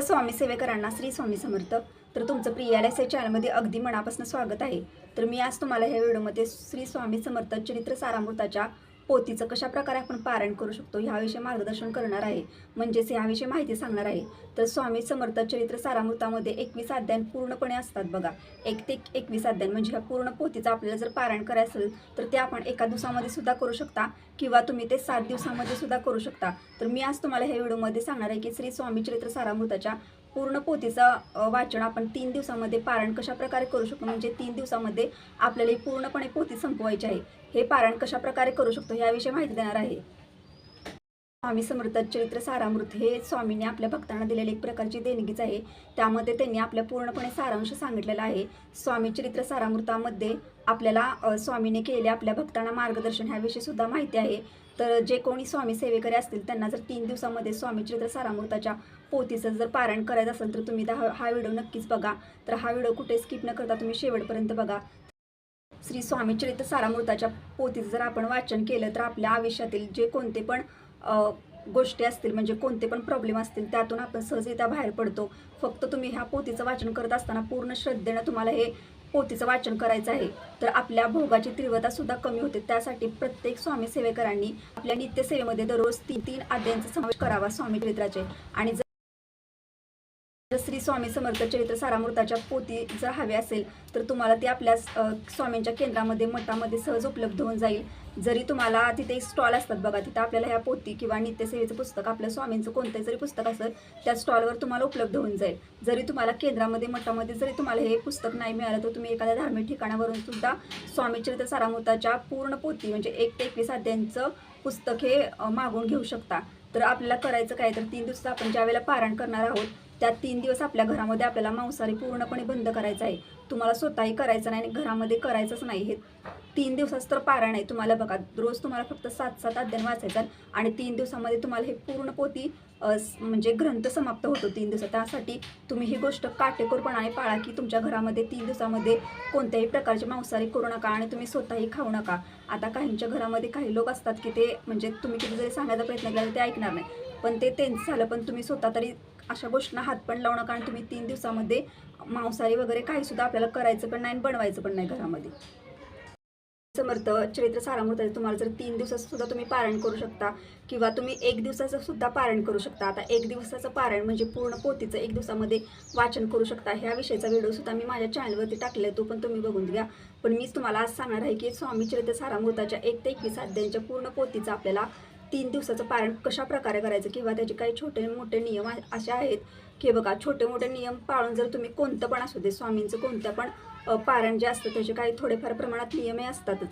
स्वामी सेवेकरांना श्री स्वामी समर्थ. तर तुमचं प्रियालय या चॅनलमध्ये अगदी मनापासून स्वागत आहे. तर मी आज तुम्हाला ह्या व्हिडिओमध्ये श्री स्वामी समर्थ चरित्र सारामृताच्या पोतीचं कशा प्रकारे आपण पारायण करू शकतो ह्याविषयी मार्गदर्शन करणार आहे. म्हणजेच ह्याविषयी माहिती सांगणार आहे. तर स्वामी समर्थ चरित्र सारामृतामध्ये एकवीस अध्याय पूर्णपणे असतात बघा. एक ते एकवीस अध्याय म्हणजे ह्या पूर्ण पोतीचं आपल्याला जर पारायण करायचं असेल तर ते आपण एका दिवसामध्ये सुद्धा करू शकता किंवा तुम्ही ते सात दिवसामध्ये सुद्धा करू शकता. तर मी आज तुम्हाला ह्या व्हिडिओमध्ये सांगणार आहे की श्री स्वामी चरित्र सारामृताच्या पूर्ण पोथीचं वाचन आपण तीन दिवसामध्ये पारायण कशा प्रकारे करू शकतो? म्हणजे तीन दिवसामध्ये आपल्याला पूर्णपणे पोथी संपवायची आहे. हे पारायण कशा प्रकारे करू शकतो याविषयी माहिती देणार आहे. स्वामी समर्थ चरित्र सारामृत हे स्वामींनी आपल्या भक्तांना दिलेली एक प्रकारची देणगीच आहे. त्यामध्ये त्यांनी आपल्या पूर्णपणे सारांश सांगितलेला आहे. स्वामी चरित्र सारामृतामध्ये आपल्याला स्वामीने केलेले आपल्या भक्तांना मार्गदर्शन ह्याविषयी सुद्धा माहिती आहे. तर जे कोणी स्वामी सेवेकरी असतील त्यांना जर तीन दिवसामध्ये स्वामी चरित्र सारामृताच्या पोथीचं जर पारायण करायचं असेल तर तुम्ही हा हा व्हिडिओ नक्कीच बघा. तर हा व्हिडिओ कुठे स्किप न करता तुम्ही शेवटपर्यंत बघा. श्री स्वामी चरित्र सारामृताच्या पोथीचं जर आपण वाचन केलं तर आपल्या आयुष्यातील जे कोणते पण गोष्टी असतील म्हणजे कोणते पण प्रॉब्लेम असतील त्यातून आपण सहजरित्या बाहेर पडतो. फक्त तुम्ही ह्या पोथीचं वाचन करत असताना पूर्ण श्रद्धेनं तुम्हाला हे पोथीचं वाचन करायचं आहे. तर आपल्या भोगाची तीव्रता सुद्धा कमी होते. त्यासाठी प्रत्येक स्वामी सेवेकरांनी आपल्या नित्यसेवेमध्ये दररोज तीन तीन अध्यायांचा समावेश करावा स्वामी चरित्राचे. आणि स्वामी समर्थ चरित्र सारामृताच्या पोती जर हवे असेल तर तुम्हाला ते आपल्या स्वामींच्या केंद्रामध्ये मठामध्ये सहज उपलब्ध होऊन जाईल. जरी तुम्हाला तिथे स्टॉल असतात बघा तिथं आपल्याला ह्या पोती किंवा नित्यसेवेचं पुस्तक आपल्या स्वामींचं कोणतंही जरी पुस्तक असेल त्या स्टॉलवर तुम्हाला उपलब्ध होऊन जाईल. जरी तुम्हाला केंद्रामध्ये मठामध्ये जरी तुम्हाला हे पुस्तक नाही मिळालं तर तुम्ही एखाद्या धार्मिक ठिकाणावरून सुद्धा स्वामी चरित्र सारामृताच्या पूर्ण पोती म्हणजे एक ते एकवीस अध्यायांचं पुस्तक हे मागून मागवून घेऊ शकता. तर आपल्याला करायचं काय? तर तीन दिवसात आपण ज्या वेळेला पारायण करणार आहोत त्या तीन दिवस आपल्या घरामध्ये आपल्याला मांसाहारी पूर्णपणे बंद करायचं आहे. तुम्हाला स्वतःही करायचं नाही आणि घरामध्ये करायचंच नाही. हे तीन दिवसाचं तर पारायण आहे. तुम्हाला बघा रोज तुम्हाला फक्त सात सात अध्ययन वाचायचं आणि तीन दिवसामध्ये तुम्हाला हे पूर्ण पोती म्हणजे ग्रंथ समाप्त होतो तीन दिवसात. त्यासाठी तुम्ही ही गोष्ट काटेकोरपणाने पाळा की तुमच्या घरामध्ये तीन दिवसामध्ये कोणत्याही प्रकारचे मांसाहारी करू नका आणि तुम्ही स्वतःही खाऊ नका. आता काहींच्या घरामध्ये काही लोक असतात की ते म्हणजे तुम्ही किती जरी सांगायचा प्रयत्न केला ते ऐकणार नाही. पण ते त्यांचं झालं पण तुम्ही स्वतः तरी अशा गोष्टींना हात पण लावणं कारण तुम्ही तीन दिवसामध्ये मांसाहारी वगैरे काही सुद्धा आपल्याला करायचं पण नाही आणि बनवायचं पण नाही घरामध्ये. समर्थ चरित्र सारामृत तुम्हाला जर तीन दिवसाचं सुद्धा तुम्ही पारायण करू शकता किंवा तुम्ही एक दिवसाचं सुद्धा पारायण करू शकता. आता एक दिवसाचं पारायण म्हणजे पूर्ण पोतीचं एक दिवसामध्ये वाचन करू शकता. ह्या विषयाचा व्हिडिओ सुद्धा मी माझ्या चॅनलवरती टाकले आहे तो पण तुम्ही बघून घ्या. पण मीच तुम्हाला आज सांगणार आहे की स्वामी चरित्र सारामृताच्या एक ते एकवीस अध्यायांच्या पूर्ण पोतीचं आपल्याला तीन दिवसाचं पारण कशा प्रकारे करायचं किंवा त्याचे काही छोटे मोठे नियम असे आहेत की बघा छोटे मोठे नियम पाळून जर तुम्ही कोणतं पण असू दे स्वामींचं कोणत्या पण पारण जे असतं त्याचे काही थोडेफार प्रमाणात नियमही असतातच.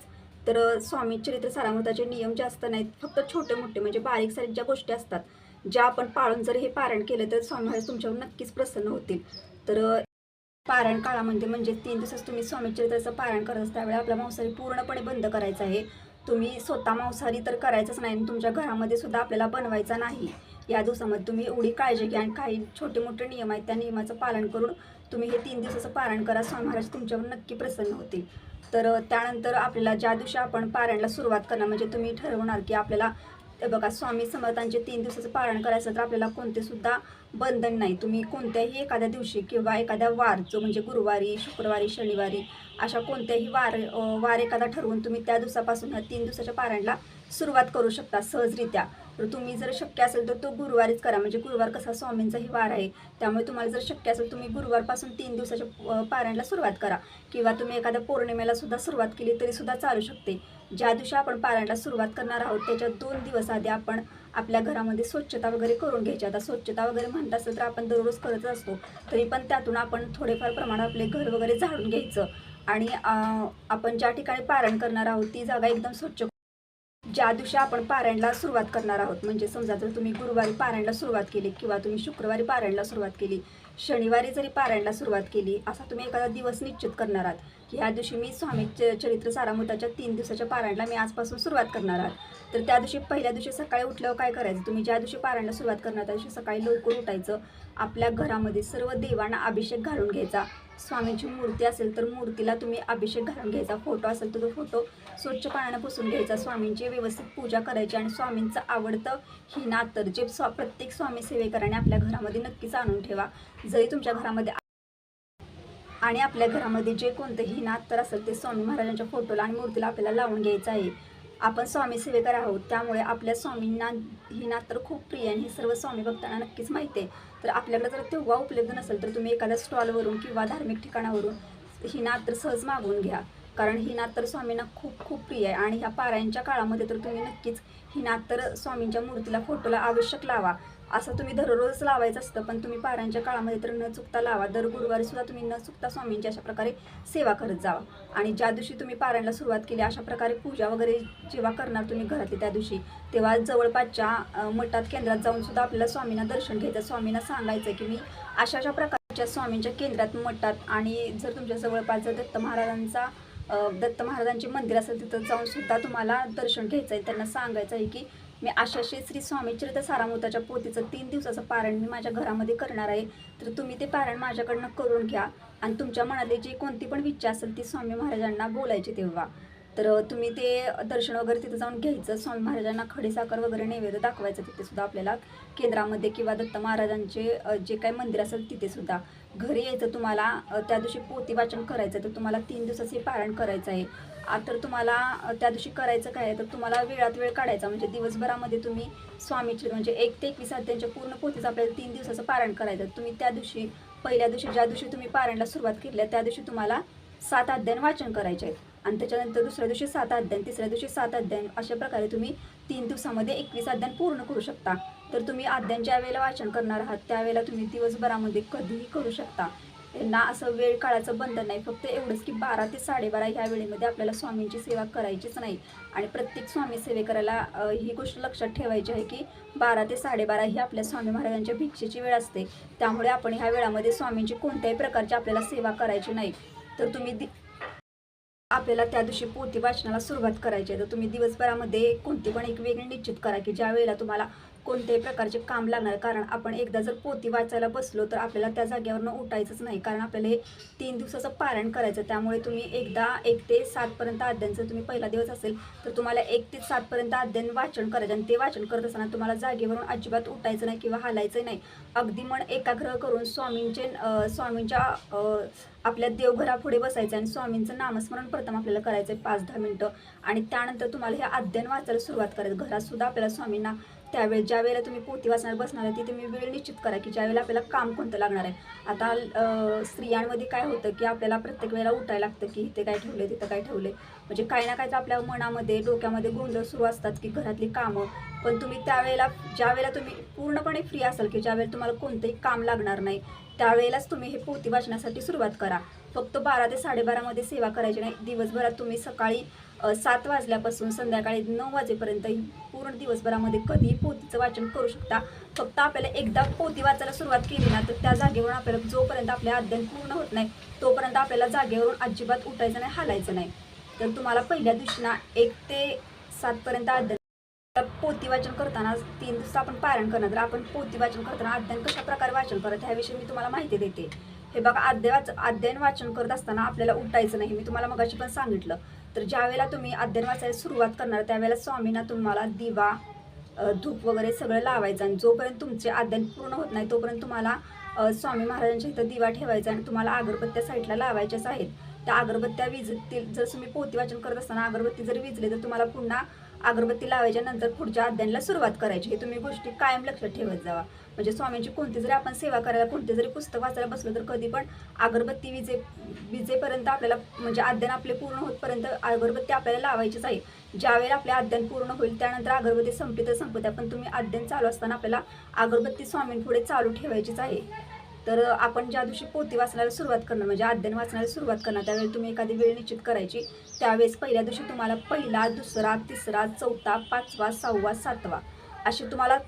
तर स्वामी चरित्र सारामृताचे नियम जास्त नाहीत फक्त छोटे मोठे म्हणजे बारीक सारीक ज्या गोष्टी असतात ज्या आपण पाळून जर हे पारण केलं तर स्वामी महाराज तुमच्यावर नक्कीच प्रसन्न होतील. तर पारण काळामध्ये म्हणजे तीन दिवसात तुम्ही स्वामी चरित्राचं पारण करत असता त्यावेळी आपला मांसाहारी पूर्णपणे बंद करायचा आहे. तुम्ही स्वतः मांसाहारी तर करायचंच नाही आणि तुमच्या घरामध्ये सुद्धा आपल्याला बनवायचा नाही. या दिवसामध्ये तुम्ही एवढी काळजी घ्या आणि काही छोटे मोठे नियम आहेत. त्या नियमाचं पालन करून तुम्ही हे तीन दिवसाचं पारण करा. स्वामी महाराज तुमच्यावर नक्की प्रसन्न होतील. तर त्यानंतर आपल्याला ज्या दिवशी आपण पारायणला सुरुवात करणार म्हणजे तुम्ही ठरवणार की आपल्याला ते बघा स्वामी समर्थांचे तीन दिवसाचं पारायण करायचं तर आपल्याला कोणते सुद्धा बंधन नाही. तुम्ही कोणत्याही एखाद्या दिवशी किंवा एखाद्या वार जो म्हणजे गुरुवारी शुक्रवारी शनिवारी अशा कोणत्याही वार वार एखादा ठरवून तुम्ही त्या दिवसापासून ह्या तीन दिवसाच्या पारायणला सुरुवात करू शकता सहजरित्या. तर तुम्ही जर शक्य असेल तर तो गुरुवारीच करा. म्हणजे गुरुवार कसा स्वामींचाही वार आहे त्यामुळे तुम्हाला जर शक्य असेल तुम्ही गुरुवारपासून तीन दिवसाच्या पारायणला सुरुवात करा. किंवा तुम्ही एखाद्या पौर्णिमेला सुद्धा सुरुवात केली तरी सुद्धा चालू शकते. ज्या दिवशी आपण पारायणला सुरुवात करणार आहोत त्याच्या दोन दिवस आधी आपण आपल्या घरामध्ये स्वच्छता वगैरे करून घ्यायची. आता स्वच्छता वगैरे म्हणत असेल तर आपण दररोज करत असतो तरी पण त्यातून आपण थोडेफार प्रमाणात आपले घर वगैरे झाडून घ्यायचं. आणि आपण ज्या ठिकाणी पारायण करणार आहोत ती जागा एकदम स्वच्छ ज्या दिवशी आपण पारायणला सुरुवात करणार आहोत म्हणजे समजा जर तुम्ही गुरुवारी पारायणला सुरुवात केली किंवा तुम्ही शुक्रवारी पारायणला सुरुवात केली शनिवारी जरी पारायणला सुरुवात केली असा तुम्ही एखादा दिवस निश्चित करणार आहात. की ह्या दिवशी मी स्वामी चरित्र सारामृताच्या तीन दिवसाच्या पारायणला मी आजपासून सुरुवात करणार आहात. तर त्या दिवशी पहिल्या दिवशी सकाळी उठल्यावर काय करायचं? तुम्ही ज्या दिवशी पारायणला सुरुवात करणार त्या दिवशी सकाळी लवकर उठायचं. आपल्या घरामध्ये सर्व देवांना अभिषेक घालून घ्यायचा. स्वामींची मूर्ती असेल तर मूर्तीला तुम्ही अभिषेक घालून घ्यायचा. फोटो असेल तर तो फोटो स्वच्छ पाण्यानं पुसून घ्यायचा. स्वामींची व्यवस्थित पूजा करायची आणि स्वामींचं आवडतं ही नातर जे स्वा प्रत्येक स्वामी सेवेकराने आपल्या घरामध्ये नक्कीच आणून ठेवा. जरी तुमच्या घरामध्ये आणि आपल्या घरामध्ये जे कोणतंही नातर असेल ते स्वामी महाराजांच्या फोटोला आणि मूर्तीला आपल्याला लावून घ्यायचं आहे. आपण स्वामी सेवेकर आहोत त्यामुळे आपल्या स्वामींना ही नात तर खूप प्रिय आहे आणि हे सर्व स्वामी भक्तांना नक्कीच माहिती आहे. तर आपल्याकडे जर तेव्हा उपलब्ध नसेल तर तुम्ही एखाद्या स्टॉलवरून किंवा धार्मिक ठिकाणावरून ही नात्र सहज मागवून घ्या. कारण ही नात्र स्वामींना खूप खूप प्रिय आहे आणि ह्या पारायणच्या काळामध्ये तर तुम्ही नक्कीच ही नात्र स्वामींच्या मूर्तीला फोटोला आवश्यक लावा. असं तुम्ही दररोज लावायचं असतं पण तुम्ही पाऱ्यांच्या काळामध्ये तर न चुकता लावा. दर गुरुवारी सुद्धा तुम्ही न चुकता स्वामींची अशा प्रकारे सेवा करत जावा. आणि ज्या दिवशी तुम्ही पारायणला सुरुवात केली अशा प्रकारे पूजा वगैरे जेव्हा करणार तुम्ही घरातली त्या दिवशी तेव्हा जवळपासच्या मठात केंद्रात जाऊन सुद्धा आपल्याला स्वामींना दर्शन घ्यायचं स्वामींना सांगायचं की मी अशा अशा प्रकारच्या स्वामींच्या केंद्रात मठात आणि जर तुमच्या जवळपास जर दत्त महाराजांचा दत्त महाराजांचे मंदिर असेल तिथं जाऊन सुद्धा तुम्हाला दर्शन घ्यायचं आहे त्यांना सांगायचं आहे की मी आशाशी श्री स्वामी चरित्र सारामृताच्या पोतीचं तीन दिवसाचं पारण मी माझ्या घरामध्ये करणार आहे. तर तुम्ही ते पारण माझ्याकडनं करून घ्या. आणि तुमच्या मनातली जी कोणती पण इच्छा असेल ती स्वामी महाराजांना बोलायची तेव्हा. तर तुम्ही ते दर्शन वगैरे तिथं जाऊन घ्यायचं. स्वामी महाराजांना खडीसाखर वगैरे नैवेद्य दाखवायचं तिथे सुद्धा आपल्याला. केंद्रामध्ये किंवा दत्त महाराजांचे जे काही मंदिर असेल तिथे सुद्धा. घरी यायचं तुम्हाला त्या दिवशी पोती वाचन करायचं. तर तुम्हाला तीन दिवसाचं हे पारण करायचं आहे. तर तुम्हाला त्या दिवशी करायचं काय आहे? तर तुम्हाला वेळात वेळ काढायचा. म्हणजे दिवसभरामध्ये तुम्ही स्वामीचे म्हणजे एक ते एकवीस त्यांच्या पूर्ण पोथीचं आपल्याला तीन दिवसाचं पारण करायचं तुम्ही त्या दिवशी पहिल्या दिवशी ज्या दिवशी तुम्ही पारायणला सुरुवात केली आहे त्या दिवशी तुम्हाला सात अध्ययन वाचन करायचे आहेत. आणि त्याच्यानंतर दुसऱ्या दिवशी सात अध्ययन तिसऱ्या दिवशी सात अध्ययन अशा प्रकारे तुम्ही तीन दिवसामध्ये एकवीस अध्ययन पूर्ण करू शकता. तर तुम्ही अध्ययन ज्या वेळेला वाचन करणार आहात त्यावेळेला तुम्ही दिवसभरामध्ये कधीही करू शकता. त्यांना असं वेळ काळाचं बंधन नाही. फक्त एवढंच की बारा ते साडेबारा ह्या वेळेमध्ये आपल्याला स्वामींची सेवा करायचीच नाही. आणि प्रत्येक स्वामी सेवे करायला ही गोष्ट लक्षात ठेवायची आहे की बारा ते साडेबारा ही आपल्या स्वामी महाराजांच्या भिक्षेची वेळ असते. त्यामुळे आपण ह्या वेळामध्ये स्वामींची कोणत्याही प्रकारची आपल्याला सेवा करायची नाही. तर तुम्ही दि आपल्याला त्या दिवशी पोथी वाचनाला सुरुवात करायची आहे. तर तुम्ही दिवसभरामध्ये कोणती पण एक वेगळी निश्चित करा की ज्या वेळेला तुम्हाला कोणत्याही प्रकारचे काम लागणार. कारण आपण एकदा जर पोती वाचायला बसलो तर आपल्याला त्या जागेवरनं उठायचंच नाही. कारण आपल्याला हे तीन दिवसाचं पारायण करायचं. त्यामुळे तुम्ही एकदा एक ते सातपर्यंत अध्ययनचं तुम्ही पहिला दिवस असेल तर तुम्हाला एक ते सातपर्यंत अध्ययन वाचन करायचं आणि ते वाचन करत असताना तुम्हाला जागेवरून अजिबात उठायचं नाही किंवा हालायचं नाही. अगदी मन एकाग्र करून स्वामींचे स्वामींच्या आपल्या देवघरापुढे बसायचं आणि स्वामींचं नामस्मरण प्रथम आपल्याला करायचं आहे पाच दहा मिनटं. आणि त्यानंतर तुम्हाला हे अध्ययन वाचायला सुरुवात करायचं. घरातसुद्धा आपल्याला स्वामींना त्यावेळेस ज्या वेळेला तुम्ही पोथी वाचणार बसणार आहे ती तुम्ही वेळ निश्चित करा की ज्या वेळेला आपल्याला काम कोणतं लागणार आहे. आता स्त्रियांमध्ये काय होतं की आपल्याला प्रत्येक वेळेला उठायला लागतं की इथे काय ठेवले तिथं काय ठेवले म्हणजे काही ना काही तर आपल्या मनामध्ये डोक्यामध्ये गोंधळ सुरू असतात की घरातली कामं. पण तुम्ही त्यावेळेला ज्या वेळेला तुम्ही पूर्णपणे फ्री असाल की ज्यावेळेला तुम्हाला कोणतंही काम लागणार नाही त्यावेळेलाच तुम्ही हे पोती वाचण्यासाठी सुरुवात करा. फक्त बारा ते साडेबारामध्ये सेवा करायची नाही. दिवसभरात तुम्ही सकाळी सात वाजल्यापासून संध्याकाळी नऊ वाजेपर्यंत पूर्ण दिवसभरामध्ये कधीही पोथीचं वाचन करू शकता. फक्त आपल्याला एकदा पोती वाचायला सुरुवात केली ना तर त्या जागेवरून आपल्याला जोपर्यंत आपले अध्ययन पूर्ण होत नाही तोपर्यंत आपल्याला जागेवरून अजिबात उठायचं नाही हालायचं नाही. तर तुम्हाला पहिल्या दिवशी ना एक ते सातपर्यंत अध्ययन पोती वाचन करताना तीन दिवस आपण पारायण करणार. तर आपण पोती वाचन करताना अध्ययन कशा प्रकारे वाचन करत ह्याविषयी मी तुम्हाला माहिती देते. हे बघा अध्याय वाच अध्ययन वाचन करत असताना आपल्याला उठायचं नाही. मी तुम्हाला मगाशी पण सांगितलं. तर ज्यावेळेला तुम्ही अध्ययन वाचायला सुरुवात करणार त्यावेळेला स्वामींना तुम्हाला दिवा धूप वगैरे सगळं लावायचं आणि जोपर्यंत तुमचे अध्ययन पूर्ण होत नाही तोपर्यंत तुम्हाला स्वामी महाराजांच्या इथं दिवा ठेवायचा आणि तुम्हाला अगरबत्त्या साईडला लावायच्याच आहेत. त्या अगरबत्त्या विजतील जर तुम्ही पोती वाचन करत असताना अगरबत्ती जर विजली तर तुम्हाला पुन्हा अगरबत्ती लावायच्या नंतर पुढच्या अध्ययनाला सुरुवात करायची. हे तुम्ही गोष्टी कायम लक्षात ठेवत जावा. म्हणजे स्वामींची कोणती जरी आपण सेवा करायला कोणते जरी पुस्तक वाचायला बसलो तर कधी पण अगरबत्ती विजे विजेपर्यंत आपल्याला म्हणजे अध्ययन आपले पूर्ण होतपर्यंत अगरबत्ती आपल्याला लावायचीच आहे. ज्यावेळेला आपले अध्ययन पूर्ण होईल त्यानंतर अगरबत्ती संपली तर संपत्या पण तुम्ही अध्ययन चालू असताना आपल्याला अगरबत्ती स्वामींपुढे चालू ठेवायचीच आहे. तर आपण ज्या दिवशी पोती वाचनाला सुरुवात करणार म्हणजे अध्ययन वाचनाला सुरुवात करणार त्यावेळी तुम्ही एखादी वेळ निश्चित करायची. त्यावेळेस पहिल्या दिवशी तुम्हाला पहिला दुसरा तिसरा चौथा पाचवा सहावा सातवा असे तुम्हाला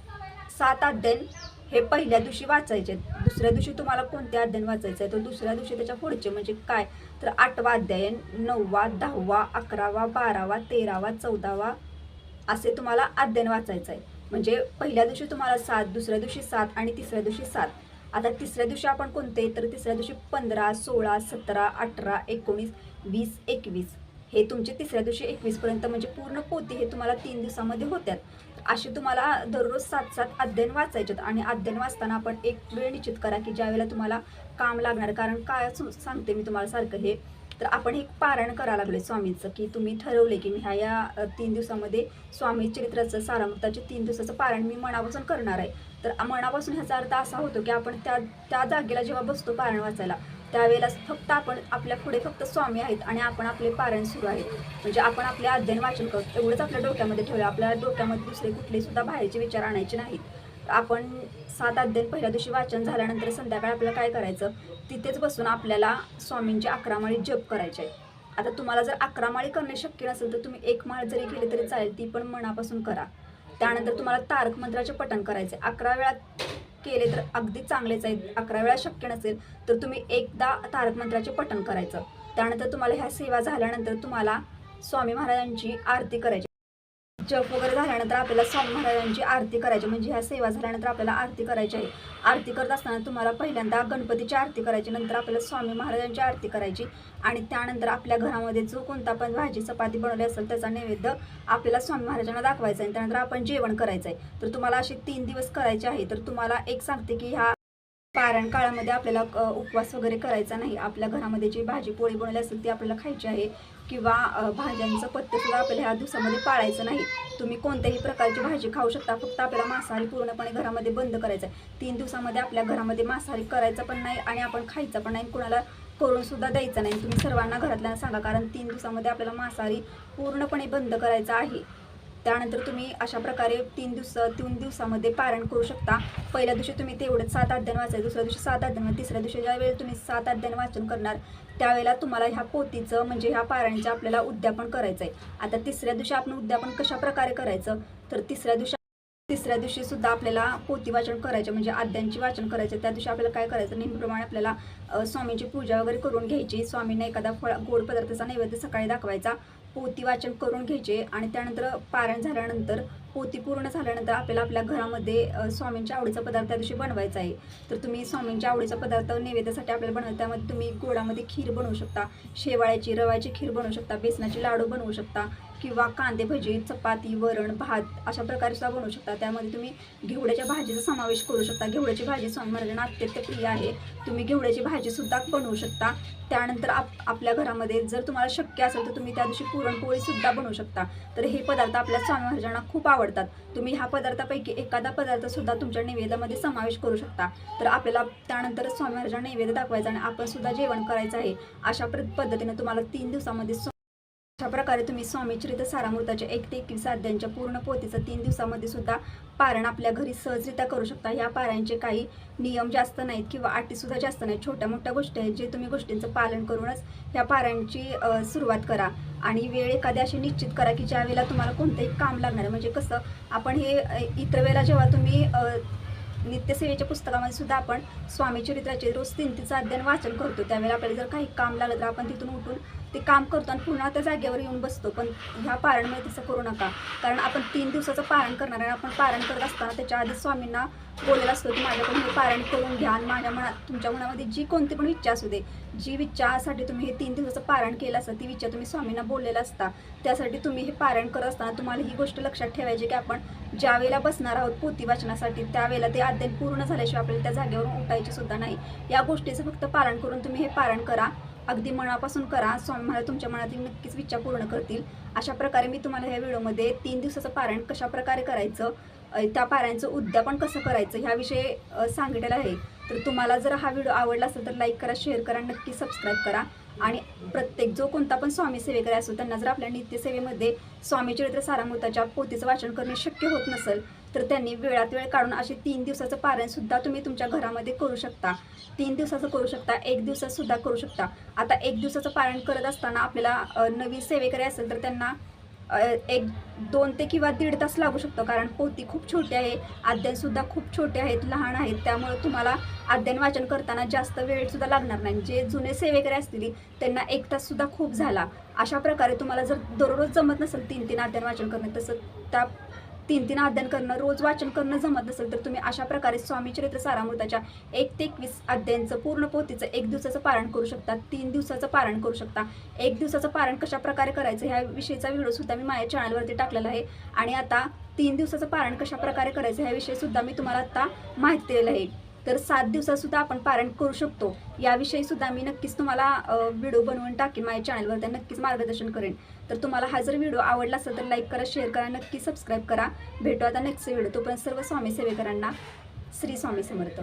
सात अध्ययन हे पहिल्या दिवशी वाचायचे. आहेत. दुसऱ्या दिवशी तुम्हाला कोणते अध्ययन वाचायचं? आहे तर दुसऱ्या दिवशी त्याच्या पुढचे म्हणजे काय? तर आठवा अध्ययन नववा दहावा अकरावा बारावा तेरावा चौदावा असे तुम्हाला अध्ययन वाचायचं आहे म्हणजे पहिल्या दिवशी तुम्हाला सात दुसऱ्या दिवशी सात आणि तिसऱ्या दिवशी सात. आता तिसऱ्या दिवशी आपण कोणते? तर तिसऱ्या दिवशी पंधरा सोळा सतरा अठरा एकोणीस वीस एकवीस. हे तुमचे तिसऱ्या दिवशी एकवीसपर्यंत म्हणजे पूर्ण पोती हे तुम्हाला तीन दिवसामध्ये होत्यात. असे तुम्हाला दररोज सात सात अध्ययन वाचायचे आणि अध्ययन वाचताना आपण एक वेळ निश्चित करा की ज्यावेळेला तुम्हाला काम लागणार. कारण काय सु- सांगते मी तुम्हाला सारखं हे. तर आपण एक पारायण करायला लागलोय स्वामींचं की तुम्ही ठरवले की मी ह्या या तीन दिवसामध्ये स्वामी चरित्राचं सारामृताचे तीन दिवसाचं पारायण मी मनापासून करणार आहे. तर मनापासून ह्याचा अर्थ असा होतो की आपण त्या त्या जागेला जेव्हा बसतो पारायण वाचायला त्यावेळेला फक्त आपण आपल्या पुढे फक्त स्वामी आहेत आणि आपण आपले पारायण सुरू आहे. म्हणजे आपण आपले अध्ययन वाचन करतो. एवढंच आपल्या डोक्यामध्ये ठेवलं आपल्या डोक्यामध्ये दुसरे कुठले सुद्धा बाहेरचे विचार आणायचे नाहीत. आपण सात अध्ययन पहिल्या दिवशी वाचन झाल्यानंतर संध्याकाळी आपल्याला काय करायचं? तिथेच बसून आपल्याला स्वामींची अकरा माळी जप करायचे आहे. आता तुम्हाला जर अकरा माळी करणे शक्य नसेल तर तुम्ही एक माळ जरी केली तरी चालेल ती पण मनापासून करा. त्यानंतर तुम्हाला तारक मंत्राचे पठण करायचे अकरा वेळा केले तर अगदी चांगलेच आहेत. अकरा वेळा शक्य नसेल तर तुम्ही एकदा तारक मंत्राचे पठण करायचं. त्यानंतर तुम्हाला ह्या सेवा झाल्यानंतर तुम्हाला स्वामी महाराजांची आरती करायची. जप वगैरे झाल्यानंतर आपल्याला स्वामी महाराजांची आरती करायची. म्हणजे ह्या सेवा झाल्यानंतर आपल्याला आरती करायची आहे. आरती करत असताना तुम्हाला पहिल्यांदा गणपतीची आरती करायची नंतर आपल्याला स्वामी महाराजांची आरती करायची आणि त्यानंतर आपल्या घरामध्ये जो कोणता पण भाजी चपाती बनवली असेल त्याचा नैवेद्य आपल्याला स्वामी महाराजांना दाखवायचा आहे. त्यानंतर आपण जेवण करायचं आहे. तर तुम्हाला असे तीन दिवस करायचे आहे. तर तुम्हाला एक सांगते की ह्या पारायण काळामध्ये आपल्याला उपवास वगैरे करायचा नाही. आपल्या घरामध्ये जी भाजी पोळी बनवली असेल ती आपल्याला खायची आहे. किंवा भाज्यांचं पत्तेसुद्धा आपल्याला ह्या दिवसामध्ये पाळायचं नाही. तुम्ही कोणत्याही प्रकारची भाजी खाऊ शकता. फक्त आपल्याला मांसाहारी पूर्णपणे घरामध्ये बंद करायचं आहे. तीन दिवसामध्ये आपल्या घरामध्ये मांसाहारी करायचं पण नाही आणि आपण खायचं पण नाही कोणाला करून सुद्धा द्यायचं नाही. तुम्ही सर्वांना घरातल्या सांगा. कारण तीन दिवसामध्ये आपल्याला मांसाहारी पूर्णपणे बंद करायचं आहे. त्यानंतर तुम्ही अशा प्रकारे तीन दिवस तीन दिवसामध्ये पारण करू शकता. पहिल्या दिवशी तुम्ही तेवढंच सात अध्ययन वाचायचं दुसऱ्या दिवशी सात अध्ययन तिसऱ्या दिवशी ज्या वेळेला तुम्ही सात अध्ययन वाचन करणार त्यावेळेला तुम्हाला ह्या पोतीचं म्हणजे ह्या पारायणचं आपल्याला उद्यापन करायचं आहे आता तिसऱ्या दिवशी आपण उद्यापन कशा प्रकारे करायचं? तर तिसऱ्या दिवशी तिसऱ्या दिवशी सुद्धा आपल्याला पोती वाचन करायचे म्हणजे आद्यांची वाचन करायचे. त्या दिवशी आपल्याला काय करायचं? नेहमीप्रमाणे आपल्याला स्वामींची पूजा वगैरे करून घ्यायची. स्वामींना एखादा फळ गोड पदार्थाचा नैवेद्य सकाळी दाखवायचा. पोती वाचन करून घ्यायचे आणि त्यानंतर पारण झाल्यानंतर पोती पूर्ण झाल्यानंतर आपल्याला आपल्या घरामध्ये स्वामींच्या आवडीचा पदार्थ त्या दिवशी बनवायचा आहे. तर तुम्ही स्वामींच्या आवडीचा पदार्थ नैवेद्यासाठी आपल्याला बनवायचा त्यामध्ये तुम्ही गोडामध्ये खीर बनवू शकता शेवाळ्याची रव्याची खीर बनवू शकता बेसनाचे लाडू बनवू शकता किंवा कांदे भजी चपाती वरण भात अशा प्रकारे सुद्धा बनवू शकता. त्यामध्ये तुम्ही घेवड्याच्या भाजीचा समावेश करू शकता. घेवड्याची भाजी स्वामी अत्यंत प्रिय आहे. तुम्ही घेवड्याची भाजीसुद्धा बनवू शकता. त्यानंतर आप आपल्या घरामध्ये जर तुम्हाला शक्य असेल तर तुम्ही त्या दिवशी पुरणपोळीसुद्धा बनवू शकता. तर हे पदार्थ आपल्या स्वामी महाराजांना खूप आवडतात. तुम्ही ह्या पदार्थापैकी एखादा पदार्थसुद्धा तुमच्या नैवेद्यामध्ये समावेश करू शकता. तर आपल्याला त्यानंतर स्वामी महाराजांना नैवेद्य दाखवायचा आणि आपण सुद्धा जेवण करायचं आहे. अशा प्र- पद्धतीने तुम्हाला तीन दिवसामध्ये अशा प्रकारे तुम्ही स्वामी सारामृताच्या एक ते एकवीस अध्यायांच्या पूर्ण पोतीचं तीन दिवसामध्ये सुद्धा पारण आपल्या घरी सहजरित्या करू शकता. ह्या पारायणचे काही नियम जास्त नाहीत किंवा अटीसुद्धा जास्त नाहीत. छोट्या मोठ्या गोष्टी आहेत जे तुम्ही गोष्टींचं पालन करूनच ह्या पारायणची सुरुवात करा. आणि वेळ एखादी अशी निश्चित करा की ज्या वेळेला तुम्हाला कोणतंही काम लागणार म्हणजे कसं आपण हे इतर वेळेला जेव्हा तुम्ही नित्यसेवेच्या पुस्तकामध्ये सुद्धा आपण स्वामी चरित्राचे रोज तीन तिचं अध्ययन वाचन करतो. त्यावेळेला आपल्याला जर काही काम लागलं तर आपण तिथून उठून ते काम करतो आणि पुन्हा त्या जागेवर येऊन बसतो. पण ह्या पारणमुळे तसं करू नका. कारण आपण तीन दिवसाचं पारण करणार आणि आपण पारण करत असताना त्याच्या आधी स्वामींना बोललेलं असतो की माझ्याकडून हे पारण करून घ्या आणि माझ्या मनात तुमच्या मनामध्ये जी कोणती पण इच्छा असू दे जी इच्छासाठी तुम्ही हे तीन दिवसाचं पारण केलं असतं ती विचार तुम्ही स्वामींना बोललेलं असता. त्यासाठी तुम्ही हे पारण करत असताना तुम्हाला ही गोष्ट लक्षात ठेवायची की आपण ज्या वेळेला बसणार आहोत पोती वाचनासाठी त्यावेळेला ते अध्ययन पूर्ण झाल्याशिवाय आपल्याला त्या जागेवरून उठायचे सुद्धा नाही. या गोष्टीचं फक्त पारण करून तुम्ही हे पारण करा. अगदी मनापासून करा. स्वामी महाराज तुमच्या मनातील नक्कीच इच्छा पूर्ण करतील. अशा प्रकारे मी तुम्हाला ह्या व्हिडिओमध्ये तीन दिवसाचं पारायण कशा प्रकारे करायचं त्या पारायणचं उद्यापन कसं करायचं ह्याविषयी सांगितलेलं आहे. तर तुम्हाला जर हा व्हिडिओ आवडला असेल तर लाईक करा शेअर करा नक्की सबस्क्राईब करा. आणि प्रत्येक जो कोणता पण स्वामी सेवेकरी असो त्यांना जर आपल्या नित्यसेवेमध्ये स्वामी चरित्र सारामृताच्या पोथीचं वाचन करणे शक्य होत नसेल तर त्यांनी वेळात वेळ काढून असे तीन दिवसाचं पारणसुद्धा तुम्ही तुमच्या घरामध्ये करू शकता. तीन दिवसाचं करू शकता एक दिवसात सुद्धा करू शकता. आता एक दिवसाचं पारण करत असताना आपल्याला नवीन सेवेकरी असेल तर त्यांना एक दोन ते किंवा दीड तास लागू शकतो कारण पोती खूप छोटी आहे अध्ययनसुद्धा खूप छोटे आहेत लहान आहेत त्यामुळे तुम्हाला अध्ययन वाचन करताना जास्त वेळसुद्धा लागणार नाही. जे जुने सेवेकरी असतील त्यांना एक ताससुद्धा खूप झाला. अशा प्रकारे तुम्हाला जर दररोज जमत नसेल तीन तीन अध्ययन वाचन करणे तसं त्या तीन तीन अध्ययन करणं रोज वाचन करणं जमत नसेल तर तुम्ही अशा प्रकारे स्वामी चरित्र सारामृताच्या एक ते एकवीस अध्यायांचं पूर्ण पोतीचं एक दिवसाचं पारण करू शकता तीन दिवसाचं पारण करू शकता. एक दिवसाचं पारण कशा प्रकारे करायचं ह्या विषयीचा व्हिडिओ सुद्धा मी माझ्या चॅनलवरती टाकलेला आहे. आणि आता तीन दिवसाचं पारण कशा प्रकारे करायचं ह्याविषयी सुद्धा मी तुम्हाला आता माहिती दिलेलं आहे. तर सात दिवसातसुद्धा आपण पारायण करू शकतो. याविषयी सुद्धा मी नक्कीच तुम्हाला व्हिडिओ बनवून टाकेन माझ्या चॅनलवर त्या नक्कीच मार्गदर्शन करेन. तर तुम्हाला हा जर व्हिडिओ आवडला असेल तर लाईक करा शेअर करा नक्की सबस्क्राईब करा. भेटू आता नेक्स्ट व्हिडिओ. तोपर्यंत सर्व स्वामी सेवेकरांना श्री स्वामी समर्थ.